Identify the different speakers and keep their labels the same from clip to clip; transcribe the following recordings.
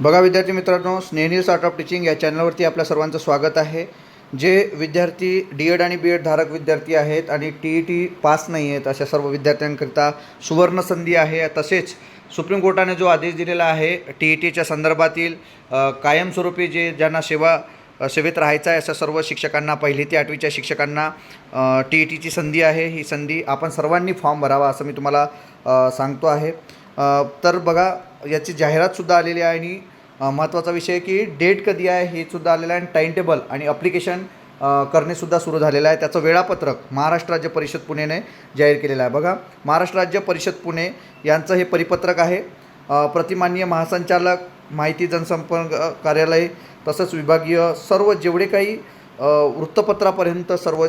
Speaker 1: बघा विद्यार्थी मित्रांनो स्नेहनील आर्ट ऑफ टीचिंग या चॅनलवरती आपल्या सर्वांचं स्वागत आहे. जे विद्यार्थी डी एड आणि बी एड धारक विद्यार्थी आहेत आणि टी ई टी पास नाही आहेत अशा सर्व विद्यार्थ्यांकरिता सुवर्ण संधी आहे. तसेच सुप्रीम कोर्टाने जो आदेश दिलेला आहे टी ई टीच्या संदर्भातील कायमस्वरूपी जे ज्यांना सेवा सेवेत राहायचं आहे अशा सर्व शिक्षकांना पहिली ते आठवीच्या शिक्षकांना टी ई टीची संधी आहे. ही संधी आपण सर्वांनी फॉर्म भरावा असं मी तुम्हाला सांगतो आहे. तर बघा याची जाहिरातसुद्धा आलेली आहे आणि महत्त्वाचा विषय की डेट कधी आहे हे सुद्धा आलेलं आहे आणि टाईमटेबल आणि अप्लिकेशन करणेसुद्धा सुरू झालेलं आहे. त्याचं वेळापत्रक महाराष्ट्र राज्य परिषद पुणेने जाहीर केलेलं आहे. बघा महाराष्ट्र राज्य परिषद पुणे यांचं हे परिपत्रक आहे. प्रतिमान्य प्रतिमाननीय महासंचालक माहिती जनसंपर्क कार्यालय तसंच विभागीय सर्व जेवढे काही वृत्तपत्रापर्यंत सर्व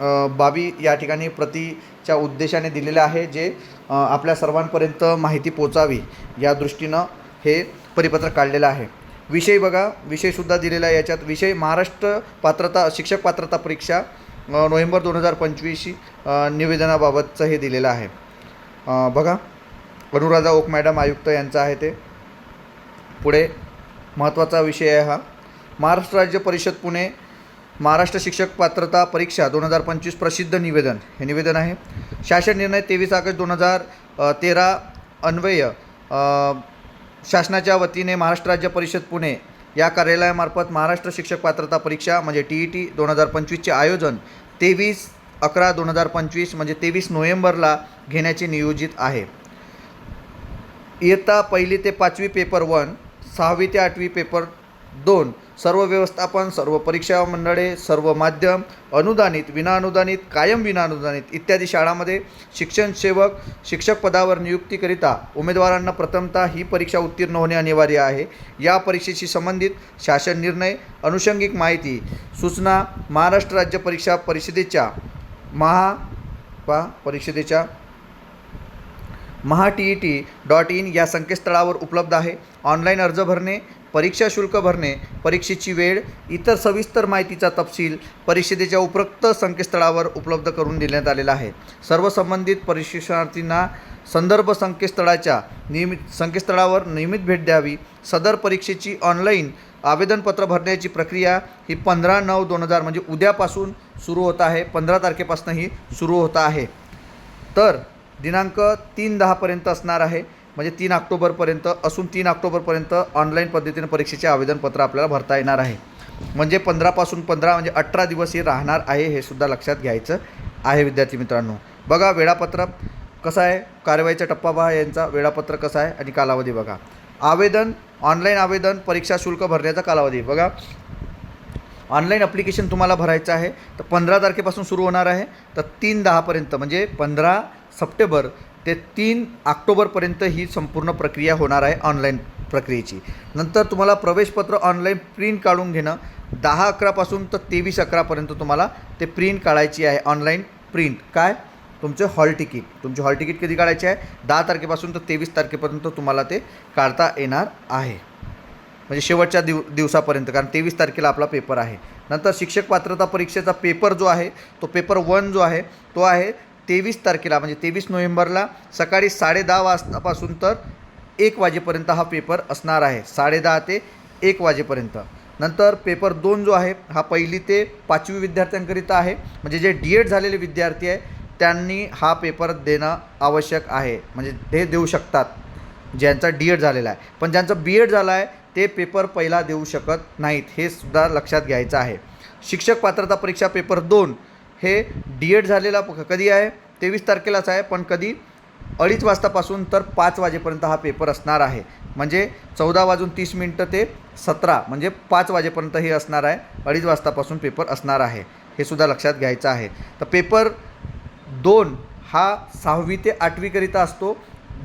Speaker 1: बाबी या ठिकाणी प्रतीच्या उद्देशाने दिलेल्या आहे जे आपल्या सर्वांपर्यंत माहिती पोचावी या दृष्टीनं हे परिपत्रक काढलेलं आहे. विषय बघा विषयसुद्धा दिलेला आहे याच्यात. विषय महाराष्ट्र पात्रता शिक्षक पात्रता परीक्षा नोव्हेंबर दोन हजार पंचवीस निवेदनाबाबतचं हे दिलेलं आहे. बघा अनुराधा ओक मॅडम आयुक्त यांचं आहे ते. पुढे महत्त्वाचा विषय आहे हा. महाराष्ट्र राज्य परिषद पुणे महाराष्ट्र शिक्षक पात्रता परीक्षा दोन हजार पंचवीस प्रसिद्ध निवेदन. हे निवेदन आहे. शासन निर्णय तेवीस ऑगस्ट दोन हजार तेरा अन्वय शासनाच्या वतीने महाराष्ट्र राज्य परिषद पुणे या कार्यालयामार्फत महाराष्ट्र शिक्षक पात्रता परीक्षा म्हणजे टी ई टी दोन हजार पंचवीसचे आयोजन तेवीस अकरा दोन हजार पंचवीस म्हणजे तेवीस नोव्हेंबरला घेण्याचे नियोजित आहे. इयत्ता पहिली ते पाचवी पेपर वन सहावी ते आठवी पेपर दोन सर्व व्यवस्थापन सर्व परीक्षा मंडळे सर्व माध्यम अनुदानित विनाअनुदानित कायम विनाअनुदानित इत्यादी शाळांमध्ये शिक्षण सेवक शिक्षक पदावर नियुक्तीकरिता उमेदवारांना प्रथमतः ही परीक्षा उत्तीर्ण होणे अनिवार्य आहे. या परीक्षेशी संबंधित शासन निर्णय अनुषंगिक माहिती सूचना महाराष्ट्र राज्य परीक्षा परिषदेच्या महा पा परिषदेच्या Maha T E T dot in या संकेतस्थळावर उपलब्ध आहे. ऑनलाईन अर्ज भरणे परीक्षा शुल्क भरणे परीक्षेची वेळ इतर सविस्तर माहितीचा तपशील परिषदेच्या उपरोक्त संकेतस्थळावर उपलब्ध करून देण्यात आलेला आहे. सर्व संबंधित प्रशिक्षणार्थींना संदर्भ संकेतस्थळाच्या नियमित संकेतस्थळावर नियमित भेट द्यावी. सदर परीक्षेची ऑनलाईन आवेदनपत्र भरण्याची प्रक्रिया ही पंधरा नऊ दोन हजार म्हणजे उद्यापासून सुरू होत आहे. पंधरा तारखेपासून ही सुरू होत आहे. तर दिनांक तीन दहापर्यंत असणार आहे. म्हणजे तीन ऑक्टोबरपर्यंत असून तीन ऑक्टोबरपर्यंत ऑनलाईन पद्धतीनं परीक्षेचे आवेदनपत्र आपल्याला भरता येणार आहे. म्हणजे पंधरापासून पंधरा म्हणजे अठरा दिवस हे राहणार आहे हे सुद्धा लक्षात घ्यायचं आहे विद्यार्थी मित्रांनो. बघा वेळापत्रक कसं आहे? कारवाईचा टप्पा पहा यांचा. वेळापत्रक कसं आहे? आणि कालावधी बघा. आवेदन ऑनलाईन आवेदन परीक्षा शुल्क भरण्याचा कालावधी. बघा ऑनलाईन अप्लिकेशन तुम्हाला भरायचं आहे तर पंधरा तारखेपासून सुरू होणार आहे तर तीन दहापर्यंत म्हणजे पंधरा सप्टेंबर ते तीन ऑक्टोबरपर्यंत ही संपूर्ण प्रक्रिया होणार आहे ऑनलाईन प्रक्रियेची. नंतर तुम्हाला प्रवेशपत्र ऑनलाईन प्रिंट काढून घेणं दहा अकरापासून तर तेवीस अकरापर्यंत तुम्हाला ते प्रिंट काढायची आहे ऑनलाईन प्रिंट. काय? तुमचं हॉल तिकीट. तुमची हॉल तिकीट कधी काढायची आहे? दहा तारखेपासून तर तेवीस तारखेपर्यंत तुम्हाला ते काढता येणार आहे. म्हणजे शेवटच्या दिव दिवसापर्यंत कारण तेवीस तारखेला आपला पेपर आहे. नंतर शिक्षक पात्रता परीक्षेचा पेपर जो आहे तो पेपर वन जो आहे तो आहे तेवीस तारखेला म्हणजे तेवीस नोव्हेंबरला सकाळी साडेदहा वाजतापासून तर एक वाजेपर्यंत हा पेपर असणार आहे. साडेदहा ते एक वाजेपर्यंत. नंतर पेपर दोन जो आहे हा पहिली ते पाचवी विद्यार्थ्यांकरिता आहे. म्हणजे जे डी एड झालेले विद्यार्थी आहे त्यांनी हा पेपर देणं आवश्यक आहे. म्हणजे ते देऊ शकतात ज्यांचा डी एड झालेला आहे. पण ज्यांचं बी एड झालं आहे ते पेपर पहिला देऊ शकत नाहीत हे सुद्धा लक्षात घ्यायचं आहे. शिक्षक पात्रता परीक्षा पेपर दोन हे डी एड झालेला प- कधी आहे? तेवीस तारखेलाच आहे पण कधी? अडीच वाजतापासून तर पाच वाजेपर्यंत हा पेपर असणार आहे. म्हणजे चौदा वाजून तीस मिनटं ते सतरा म्हणजे पाच वाजेपर्यंत हे असणार आहे. अडीच वाजतापासून पेपर असणार आहे. हे सुद्धा लक्षात घ्यायचं आहे. तर पेपर दोन हा सहावी ते आठवीकरिता असतो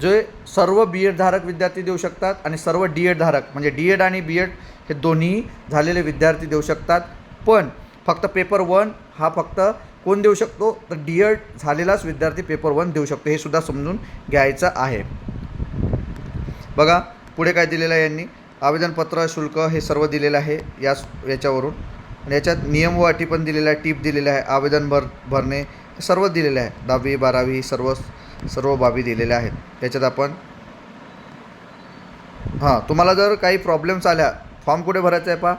Speaker 1: जे सर्व बी एड धारक विद्यार्थी देऊ शकतात आणि सर्व डी एड धारक म्हणजे डी एड आणि बी एड हे दोन्ही झालेले विद्यार्थी देऊ शकतात. पण फक्त पेपर वन हा फक्त कोण देऊ शकतो? तर डी एड झालेलाच विद्यार्थी पेपर वन देऊ शकतो. हे सुद्धा समजून घ्यायचं आहे. बघा पुढे काय दिलेलं आहे यांनी? आवेदनपत्र शुल्क हे सर्व दिलेलं आहे या याच्यावरून. आणि याच्यात नियम व अटी पण दिलेल्या आहे टीप दिलेल्या आहे. आवेदन भर भरणे हे सर्व दिलेलं आहे. दहावी बारावी सर्व सर्व बाबी दिलेल्या आहेत. त्याच्यात आपण हां तुम्हाला जर काही प्रॉब्लेम्स आल्या फॉर्म कुठे भरायचा आहे पा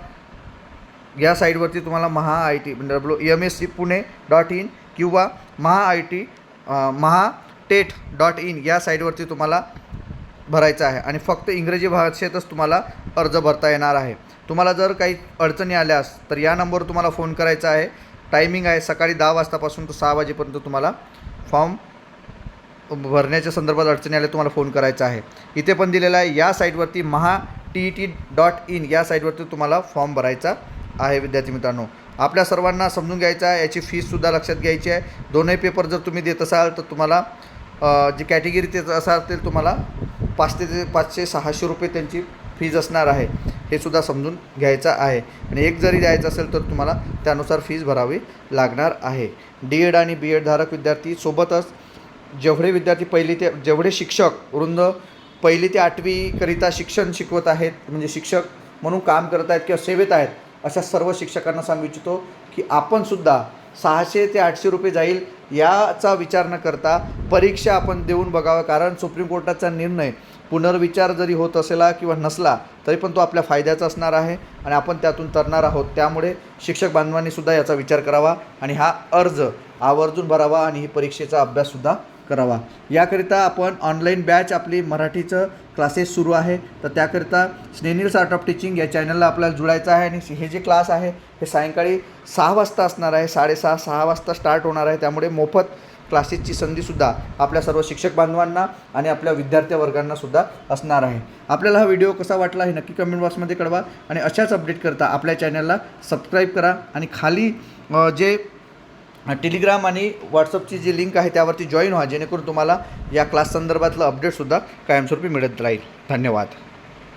Speaker 1: या साईडवरती तुम्हाला महा आय टी म्हणजे W M S C Pune dot in किंवा Maha I T Maha TET dot in या साईडवरती तुम्हाला भरायचं आहे. आणि फक्त इंग्रजी भाषेतच तुम्हाला अर्ज भरता येणार आहे. तुम्हाला जर काही अडचणी आल्यास तर या नंबरवर तुम्हाला फोन करायचा आहे. टायमिंग आहे सकाळी दहा वाजतापासून तर सहा वाजेपर्यंत तुम्हाला फॉर्म भरण्याच्या संदर्भात अडचणी आल्या तुम्हाला फोन करायचा आहे. इथे पण दिलेला आहे या साईटवरती Maha T E T dot in या साईटवरती तुम्हाला फॉर्म भरायचा आहे विद्यार्थी मित्रांनो. आपल्या सर्वांना समजून घ्यायचं आहे याची फीससुद्धा लक्षात घ्यायची आहे. दोनही पेपर जर तुम्ही देत असाल तर तुम्हाला जी कॅटेगरी देत असाल ते तुम्हाला पाचशे ते पाचशे सहाशे रुपये त्यांची फीज असणार आहे. हे सुद्धा समजून घ्यायचं आहे. आणि एक जरी द्यायचं असेल तर तुम्हाला त्यानुसार फीज भरावी लागणार आहे. डी एड आणि बी एडधारक विद्यार्थी सोबतच जेवढे विद्यार्थी पहिली ते जेवढे शिक्षक वृंद पहिली ते आठवीकरिता शिक्षण शिकवत आहेत म्हणजे शिक्षक म्हणून काम करत आहेत किंवा सेवेत आहेत अशा सर्व शिक्षकांना सांगू इच्छितो की आपणसुद्धा सहाशे ते आठशे रुपये जाईल याचा विचार न करता परीक्षा आपण देऊन बघावं कारण सुप्रीम कोर्टाचा निर्णय पुनर्विचार जरी होत असेला किंवा नसला तरी पण तो आपल्या फायद्याचा असणार आहे आणि आपण त्यातून तरणार आहोत. त्यामुळे शिक्षक बांधवांनीसुद्धा याचा विचार करावा आणि हा अर्ज आवर्जून भरावा आणि ही परीक्षेचा अभ्याससुद्धा करावा. याकरिता आपण ऑनलाईन बॅच आपली मराठीचं क्लासेस सुरू आहे. तर त्याकरिता स्नेनिल्स आर्ट ऑफ टीचिंग या चॅनलला आपल्याला जुळायचं आहे आणि हे जे क्लास आहे हे सायंकाळी सहा वाजता असणार आहे. साडेसहा सहा वाजता स्टार्ट होणार आहे. त्यामुळे मोफत क्लासेसची संधीसुद्धा आपल्या सर्व शिक्षक बांधवांना आणि आपल्या विद्यार्थी वर्गांनासुद्धा असणार आहे. आपल्याला हा व्हिडिओ कसा वाटला हे नक्की कमेंट बॉक्समध्ये कळवा. आणि अशाच अपडेट करता आपल्या चॅनलला सबस्क्राईब करा. आणि खाली जे टेलिग्राम आणि व्हॉट्सअपची जी लिंक आहे त्यावरती जॉईन व्हा जेणेकरून तुम्हाला या क्लास संदर्भातलं अपडेटसुद्धा कायमस्वरूपी मिळत राहील. धन्यवाद.